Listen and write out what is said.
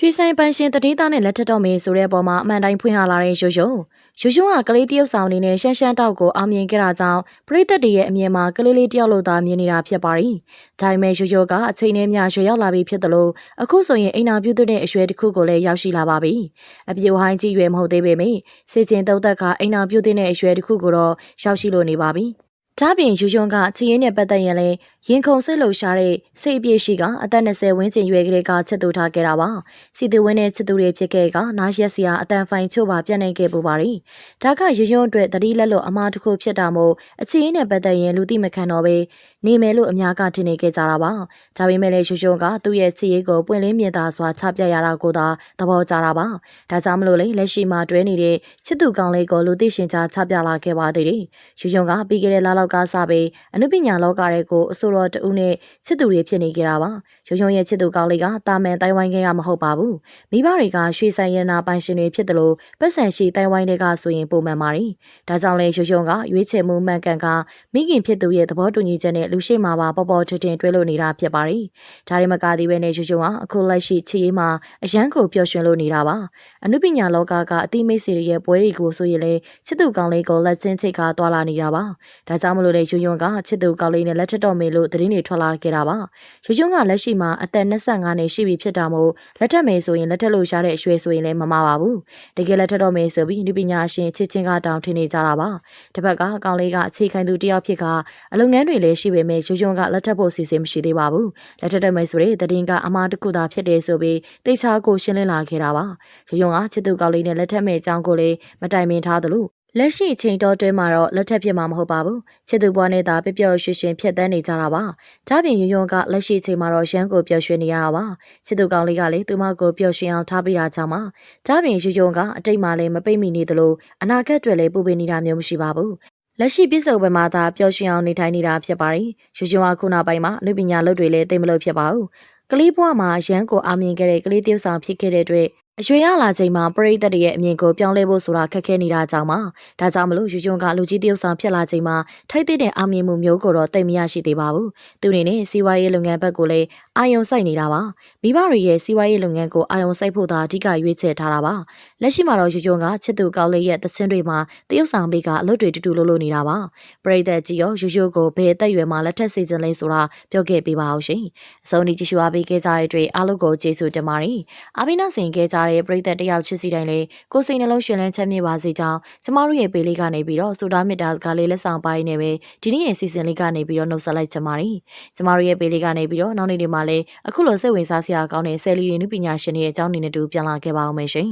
ရွှေဆိုင်ပန်းရှင်တတိသားနဲ့လက်ထက်တော့မေဆိုတဲ့အပေါ်မှာအမှန်တိုင်းဖွင့်ဟလာတဲ့ရိုးရိုးရိုးရိုးကကလေးတယောက်ဆောင်အနေနဲ့ရှမ်းရှမ်းတောက်ကိုအောင်မြင်ခဲ့တာကြောင့်ပရိသတ်တွေရဲ့အမြင်မှာကလေးလေးတယောက်လိုသာမြင်နေတာဖြစ်ပါရီ။ဒါပေမဲ့ရိုးရိုးကအချိန်နဲ့မျှရွှေရောက်လာပြီဖြစ်တယ်လို့အခုဆိုရင်အိမ်နာပြုတဲ့အရွယ်တစ်ခုကိုလည်းရောက်ရှိလာပါပြီ။အပြိုဟိုင်းကြီးရွယ်မဟုတ်သေးပေမယ့်စေကျင်တုတ်သက်ကအိမ်နာပြုတဲ့အရွယ်တစ်ခုကိုတော့ရောက်ရှိလို့နေပါပြီ။ ဒါပြင်ယူယွန်းကချီရင်နဲ့ပတ်သက်ရင်လည်းရင်ခုန်စိတ်လှုပ်ရှားတဲ့စိတ်အပြည့်ရှိကအသက်20ဝန်းကျင်ရွယ်ကလေးကချက်တူထားခဲ့တာပါစီသူဝင်းနဲ့ချက်တူတွေဖြစ်ခဲ့ကနားရက်စရာအတန်ဖိုင်ချို့ပါပြန့်နေခဲ့ပူပါရီဒါကယူယွန်းအတွက်တတိလက်လို့အမားတစ်ခုဖြစ်တာမို့အချီရင်နဲ့ပတ်သက်ရင်လူသိမခံတော့ပဲ နေမယ်လို့အများကထင်နေခဲ့ကြတာပါဒါပေမဲ့လည်းယူယွန်းကသူ့ရဲ့ချီရေးကိုပွင့်လင်းမြင်သာစွာချပြရတာကိုသာသဘောကျတာပါဒါကြောင့်မလို့လေလက်ရှိမှာတွဲနေတဲ့ချစ်သူကောင်းလေးကိုလူသိရှင်ကြားချပြလာခဲ့ပါသေးတယ်ယူယွန်းကပြီးခဲ့တဲ့လလောက်ကစပြီးအနုပညာလောကရဲ့ကိုအဆိုတော်တဦးနဲ့ချစ်သူတွေဖြစ်နေကြတာပါ ရုံရုံရဲ့ချစ်သူကောင်းလေးကတာမန်တိုင်ဝိုင်းခဲကမဟုတ်ပါဘူးမိဘတွေကရွှေဆိုင်ရနာပိုင်ရှင်တွေဖြစ်တယ်လို့ပတ်စံရှိတိုင်ဝိုင်းတွေကဆိုရင်ပုံမှန်ပါတယ်ဒါကြောင့်လဲရုံရုံကရွေးချယ်မှုမှန်ကန်ကမိခင်ဖြစ်သူရဲ့သဘောတူညီချက်နဲ့လူရှိမှာပါပေါ်ပေါ်ထင်ထင်တွဲလို့နေတာဖြစ်ပါတယ်ဒါရီမကသည်ပဲနဲ့ရုံရုံကအခုလက်ရှိချီရေးမှာအရန်ကိုပျော်ရွှင်လို့နေတာပါအနုပညာလောကကအတိမိတ်စီရဲ့ပွဲတွေကိုဆိုရင်လေချစ်သူကောင်းလေးကိုလက်ချင်းချိတ်ကတွာလာနေတာပါဒါကြောင့်မလို့လေရုံရုံကချစ်သူကောင်းလေးနဲ့လက်ထက်တော်မေလို့သတင်းတွေထွက်လာခဲ့တာပါရုံရုံကလက်ရှိမှာအသက်25နှစ်ရှိပြီဖြစ်တာမို့လက်ထက်မယ်ဆိုရင်လက်ထက်လို့ရှာတဲ့အရွယ်ဆိုရင်လည်းမမှားပါဘူးတကယ်လက်ထက်တော်မယ်ဆိုပြီးဒီပညာရှင်ချစ်ချင်းကတောင်ထင်နေကြတာပါတစ်ဖက်ကကောင်းလေးကအခြေခံသူတယောက်ဖြစ်ကအလုပ်ငန်းတွေလည်းရှိပေမဲ့ရုံရုံကလက်ထက်ဖို့စီစဉ်မရှိသေးပါဘူးလက်ထက်တော်မယ်ဆိုတဲ့သတင်းကအမားတစ်ခုသာဖြစ်တယ်ဆိုပြီးတိတ်ချာကိုရှင်းလင်းလာခဲ့တာပါရုံရုံကချစ်သူကောင်းလေးနဲ့လက်ထက်မဲ့အကြောင်းကိုလည်းမတိုင်ပင်ထားသလို လက်ရှိအချိန်တော်တွဲမှာတော့လက်ထက်ဖြစ်မှာမဟုတ်ပါဘူးချစ်သူဘွားနဲ့သာပျော်ပျော်ရွှင်ရွှင်ဖြစ်တန်းနေကြတာပါဒါပြင်ရုံရုံကလက်ရှိအချိန်မှာတော့ရန်ကိုပျော်ရွှင်နေရတာပါချစ်သူကောင်းလေးကလည်းသူမကိုပျော်ရွှင်အောင်ထားပေးတာကြောင့်ပါဒါပြင်ရုံရုံကအတိတ်မှာလည်းမပိတ်မိနေသလိုအနာဂတ်တွေလည်းပူပင်နေတာမျိုးမရှိပါဘူးလက်ရှိပြစ္ဆုတ်ဘက်မှာသာပျော်ရွှင်အောင်နေထိုင်နေတာဖြစ်ပါတယ်။ရွှေရွှေကခုနောက်ပိုင်းမှာအနုပညာလုပ်တွေလည်းတိတ်မလို့ဖြစ်ပါဘူး။ကလေးဘွားမှာရန်ကိုအောင်မြင်ခဲ့တဲ့ကလေးတယောက်ဆောင်ဖြစ်ခဲ့တဲ့အတွက် အရွယ်ရလာချိန်မှာပရိသတ်တွေရဲ့အမြင်ကိုပြောင်းလဲဖို့ဆိုတာခက်ခဲနေတာကြောင့်ပါဒါကြောင့်မလို့ယူကျွန်းကလူကြီးတယောက်ဆောင်ဖြစ်လာချိန်မှာထိုက်တဲ့အောင်မြင်မှုမျိုးကိုတော့တိတ်မရရှိသေးပါဘူးသူအနေနဲ့စီးပွားရေးလုပ်ငန်းဘက်ကိုလည်း အာယုံစိုက်နေတာပါမိဘတွေရဲ့စီးပွားရေးလုပ်ငန်းကိုအာယုံစိုက်ဖို့သာအဓိကရွေးချယ်ထားတာပါလက်ရှိမှာတော့ယူကျွန်းကချစ်သူကောင်းလေးရဲ့တခြင်းတွေမှာတယောက်ဆောင်ပေးကအလုပ်တွေတူတူလုပ်လို့နေတာပါပရိသတ်ကြီးရောယူယူကိုဘယ်အသက်အရွယ်မှာလက်ထက်စေခြင်းလဲဆိုတာပြောခဲ့ပေးပါအောင်ရှင်အဆုံးဒီကြည့်ရှုအားပေးခဲ့ကြတဲ့အတွက်အားလုံးကိုကျေးဇူးတင်ပါတယ်အာဘိနာဆင်ခဲ့ကြတဲ့ပရိသတ်တယောက်ချစ်စီတိုင်းလေးကိုစိတ်နှလုံးရှင်လန်းချမ်းမြေ့ပါစေကြောင်းကျမတို့ရဲ့ပေးလေးကနေပြီးတော့စူတာမစ်တာစကားလေးလက်ဆောင်ပိုင်းနေပဲဒီနေ့ရဲ့စီစဉ်လေးကနေပြီးတော့နှုတ်ဆက်လိုက်ချင်ပါတယ်ကျမတို့ရဲ့ပေးလေးကနေပြီးတော့နောက်နေ့ဒီမှာလည်းအခုလိုစိတ်ဝင်စားစရာကောင်းတဲ့ဆယ်လီတွေနုပညာရှင်တွေရဲ့အကြောင်းနေနဲ့တူပြန်လာခဲ့ပါအောင်မယ်ရှင်